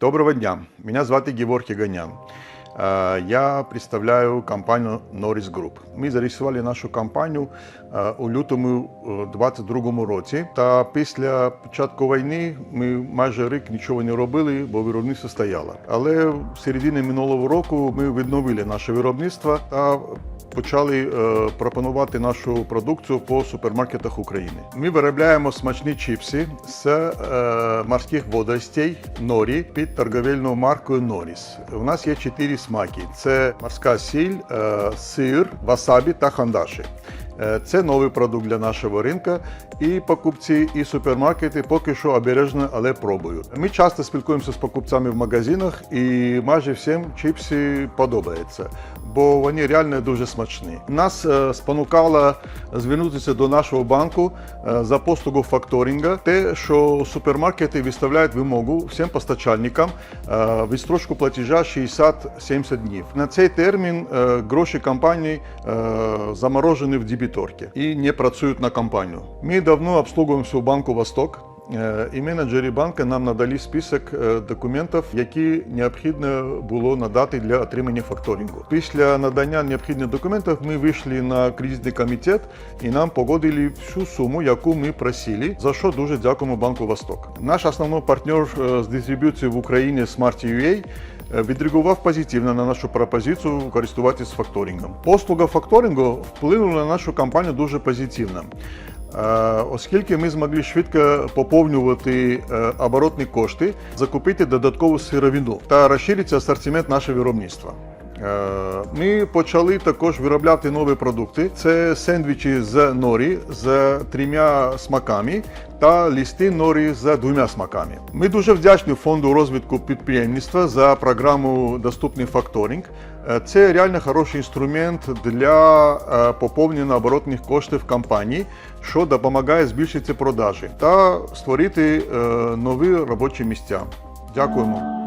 Доброго дня, меня звати Геворг Ганян. Е, Я представляю компанію Norris Group. Ми зареєстрували нашу компанію е, у лютому 2022 році. Та після початку війни ми майже рік нічого не робили, бо виробництво стояло. Але в середині минулого року ми відновили наше виробництво та почали е, пропонувати нашу продукцію по супермаркетах України. Ми виробляємо смачні чіпси з е, морських водоростей норі під торговельною маркою Норіс. У нас є чотири смаки: це морська сіль, е, сир, васабі та хандаші. Е, Це новий продукт для нашого ринку, і покупці, і супермаркети поки що обережно, але пробують. Ми часто спілкуємося з покупцями в магазинах, і майже всім чіпси подобаються, бо вони реально дуже смачні. Нас е, спонукало звернутися до нашого банку е, за послугу факторинга, те, що супермаркети виставляють вимогу всім постачальникам відстрочку платежа 60-70 днів. На цей термін гроші компанії заморожені в дебіторці и не працюють на компанию. Мы давно обслуживаем всю банку Восток. Е, І менеджери банку нам надали список е, документів, які необхідно було надати для отримання факторингу. Після надання необхідних документів ми вийшли на кризисний комітет і нам погодили всю суму, яку ми просили, за що дуже дякуємо банку Восток. Наш основний партнер е, з дистриб'юції в Україні Smart.ua відреагував позитивно на нашу пропозицію користуватися факторингом. Послуга факторингу вплинула на нашу компанію дуже позитивно. Е, Оскільки ми змогли швидко поповнювати е, оборотні кошти, закупити додаткову сировину та розширити асортимент нашого виробництва. Е, Ми почали також виробляти нові продукти. Це сендвічі з норі з трьома смаками та листи норі з двома смаками. Ми дуже вдячні фонду розвитку підприємництва за програму Доступний факторинг. Е, Це реально хороший інструмент для е, поповнення оборотних коштів компанії, що допомагає збільшити продажі та створити нові робочі місця. Дякуємо.